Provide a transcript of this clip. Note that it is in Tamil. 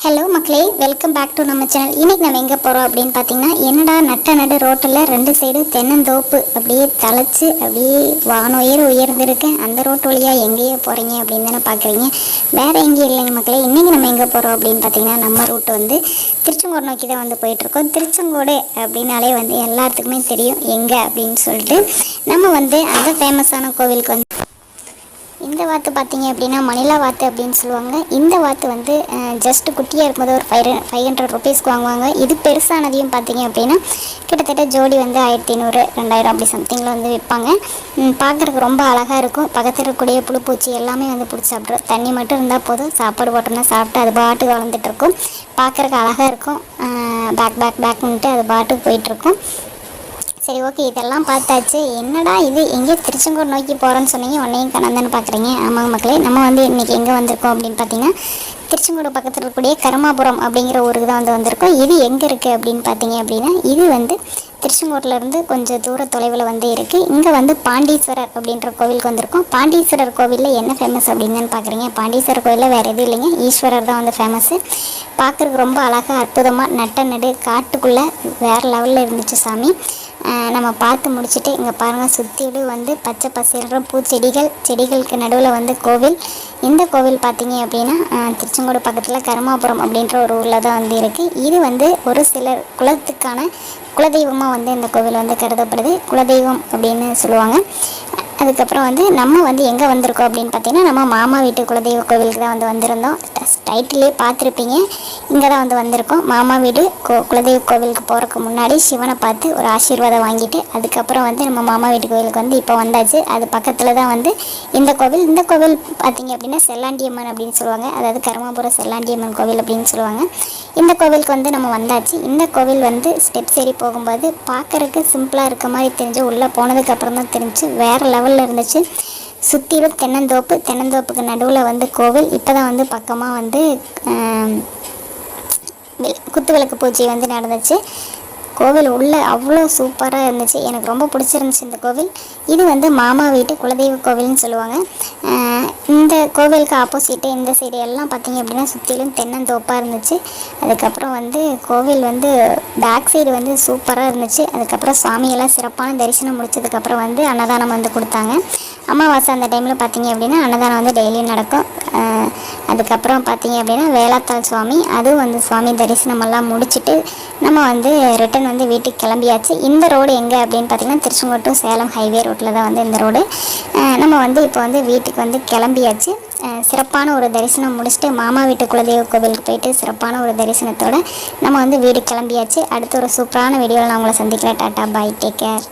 ஹலோ மக்களே வெல்கம் பேக் டு நம்ம சேனல் இன்றைக்கி நம்ம எங்கே போகிறோம் அப்படின்னு பார்த்தீங்கன்னா என்னடா நட்ட நடு ரோட்டில் ரெண்டு சைடு தென்னந்தோப்பு அப்படியே தலைச்சு அப்படியே வானம் உயர உயர்ந்திருக்கு. அந்த ரோட்டு வழியாக எங்கேயோ போகிறீங்க அப்படின்னு தானே பார்க்குறீங்க வேறு எங்கேயும் இல்லைங்க மக்களே இன்றைக்கி நம்ம எங்கே போகிறோம் அப்படின்னு பார்த்தீங்கன்னா நம்ம ரூட்டு வந்து திருச்செங்கோடு நோக்கி தான் வந்து போயிட்டுருக்கோம். திருச்செங்கோடு அப்படின்னாலே வந்து எல்லாத்துக்குமே தெரியும் எங்கே அப்படின்னு சொல்லிட்டு நம்ம வந்து அந்த ஃபேமஸான கோவிலுக்கு வந்து இந்த வாத்து பார்த்தீங்க அப்படின்னா மணிலா வாத்து அப்படின்னு சொல்லுவாங்க. இந்த வாத்து வந்து ஜஸ்ட் குட்டியாக இருக்கும்போது ஒரு ஃபைவ் ஃபைவ் ஹண்ட்ரட் ருபீஸ்க்கு வாங்குவாங்க. இது பெருசானதையும் பார்த்தீங்க அப்படின்னா கிட்டத்தட்ட ஜோடி வந்து ஆயிரத்தி ஐநூறு ரெண்டாயிரம் அப்படி சம்திங்கில் வந்து விற்பாங்க. பார்க்குறதுக்கு ரொம்ப அழகாக இருக்கும். பக்கத்தில் இருக்கக்கூடிய புழுப்பூச்சி எல்லாமே வந்து பிடிச்சி சாப்பிட்றோம் தண்ணி மட்டும் இருந்தால் போதும். சாப்பாடு போட்டோம்னா சாப்பிட்டு அது பாட்டுக்கு வளர்ந்துட்டு இருக்கும். பார்க்குறக்கு அழகாக இருக்கும். பேக் பேக் பேக்னுட்டு அது பாட்டுக்கு போயிட்டுருக்கும் சரி ஓகே இதெல்லாம் பார்த்தாச்சு. என்னடா இது? எங்கே திருச்செங்கோடு நோக்கி போகிறோன்னு சொன்னீங்க உன்னையும் கணந்தன்னு பார்க்குறீங்க. ஆமாங்க மக்களே நம்ம வந்து இன்றைக்கி எங்கே வந்திருக்கோம் அப்படின்னு பார்த்தீங்கன்னா திருச்செங்கோடு பக்கத்தில் இருக்கக்கூடிய கருமாபுரம் அப்படிங்கிற ஊருக்கு தான் வந்து வந்திருக்கோம். இது எங்கே இருக்குது அப்படின்னு பார்த்தீங்க அப்படின்னா இது வந்து திருச்செங்கோட்டிலேருந்து கொஞ்சம் தூர தொலைவில் வந்து இருக்குது இங்கே வந்து பாண்டீஸ்வரர் அப்படின்ற கோவிலுக்கு வந்திருக்கோம். பாண்டீஸ்வரர் கோவிலில் என்ன ஃபேமஸ் அப்படின்னு பார்க்குறீங்க? பாண்டீஸ்வரர் கோவிலில் வேறு எதுவும் இல்லைங்க. ஈஸ்வரர் தான் வந்து ஃபேமஸ்ஸு பார்க்குறதுக்கு ரொம்ப அழகாக அற்புதமாக நட்ட நடு காட்டுக்குள்ளே வேறு லெவலில் இருந்துச்சு சாமி. நம்ம பார்த்து முடிச்சுட்டு இங்கே பாருங்கள் சுற்றிலும் வந்து பச்சை பசேல்ற பூச்செடிகள் செடிகளுக்கு நடுவில் வந்து கோவில். இந்த கோவில் பார்த்தீங்க அப்படின்னா திருச்செங்கோடு பக்கத்தில் கருமாபுரம் அப்படின்ற ஒரு ஊரில் தான் வந்து இருக்குது இது வந்து ஒரு சிலர் குலத்துக்கான குலதெய்வமாக வந்து இந்த கோவில் வந்து கருதப்படுது. குலதெய்வம் அப்படின்னு சொல்லுவாங்க. அதுக்கப்புறம் வந்து நம்ம வந்து எங்கே வந்திருக்கோம் அப்படின்னு பார்த்தீங்கன்னா நம்ம மாமா வீட்டு குலதெய்வ கோவிலுக்கு தான் வந்து வந்திருந்தோம். டைட்டிலே பார்த்துருப்பீங்க. இங்கே தான் வந்து வந்திருக்கோம். மாமா வீடு கோ குலதெய்வ கோவிலுக்கு போகிறதுக்கு முன்னாடி சிவனை பார்த்து ஒரு ஆசீர்வாதம் வாங்கிட்டு அதுக்கப்புறம் வந்து நம்ம மாமா வீட்டு கோவிலுக்கு வந்து இப்போ வந்தாச்சு. அது பக்கத்தில் தான் வந்து இந்த கோவில் இந்த கோவில் பார்த்தீங்க அப்படின்னா செல்லாண்டியம்மன் அப்படின்னு சொல்லுவாங்க. அதாவது கருமாபுரம் செல்லாண்டியம்மன் கோவில் அப்படின்னு சொல்லுவாங்க. இந்த கோவிலுக்கு வந்து நம்ம வந்தாச்சு. இந்த கோவில் வந்து ஸ்டெப் ஏறி போகும்போது பார்க்குறக்கு சிம்பிளாக இருக்க மாதிரி தெரிஞ்சு உள்ளே போனதுக்கப்புறம் தான் தெரிஞ்சு வேறு லெவலில் இருந்துச்சு. சுற்றிலும் தென்னந்தோப்பு தென்னந்தோப்புக்கு நடுவில் வந்து கோவில். இப்போ தான் வந்து பக்கமாக வந்து குத்து விளக்கு பூஜை வந்து நடந்துச்சு. கோவில் உள்ளே அவ்வளோ சூப்பராக இருந்துச்சு. எனக்கு ரொம்ப பிடிச்சிருந்துச்சு இந்த கோவில். இது வந்து மாமா வீட்டு குலதெய்வ கோவில்னு சொல்லுவாங்க. இந்த கோவிலுக்கு ஆப்போசிட்டு இந்த சைடு எல்லாம் பார்த்திங்க அப்படின்னா சுற்றிலும் தென்னந்தோப்பாக இருந்துச்சு. அதுக்கப்புறம் வந்து கோவில் வந்து பேக் சைடு வந்து சூப்பராக இருந்துச்சு. அதுக்கப்புறம் சுவாமியெல்லாம் சிறப்பான தரிசனம் முடிச்சதுக்கப்புறம் வந்து அன்னதானம் வந்து கொடுத்தாங்க. அமாவாசை அந்த டைமில் பார்த்திங்க அப்படின்னா அன்னதானம் வந்து டெய்லியும் நடக்கும். அதுக்கப்புறம் பார்த்தீங்க அப்படின்னா வேளாத்தாள் சுவாமி அதுவும் வந்து சுவாமி தரிசனமெல்லாம் முடிச்சுட்டு நம்ம வந்து ரிட்டன் வந்து வீட்டுக்கு கிளம்பியாச்சு. இந்த ரோடு எங்கே அப்படின்னு பார்த்திங்கன்னா திருச்செங்கோட்டும் சேலம் ஹைவே ரோட்டில் தான் வந்து இந்த ரோடு நம்ம வந்து இப்போ வந்து வீட்டுக்கு வந்து கிளம்பியாச்சு. சிறப்பான ஒரு தரிசனம் முடிச்சுட்டு மாமா வீட்டு குலதெய்வ கோவிலுக்கு போயிட்டு சிறப்பான ஒரு தரிசனத்தோடு நம்ம வந்து வீடு கிளம்பியாச்சு. அடுத்த ஒரு சூப்பரான வீடியோவில் நான் உங்களை சந்திக்கிறேன். Tata bye take care.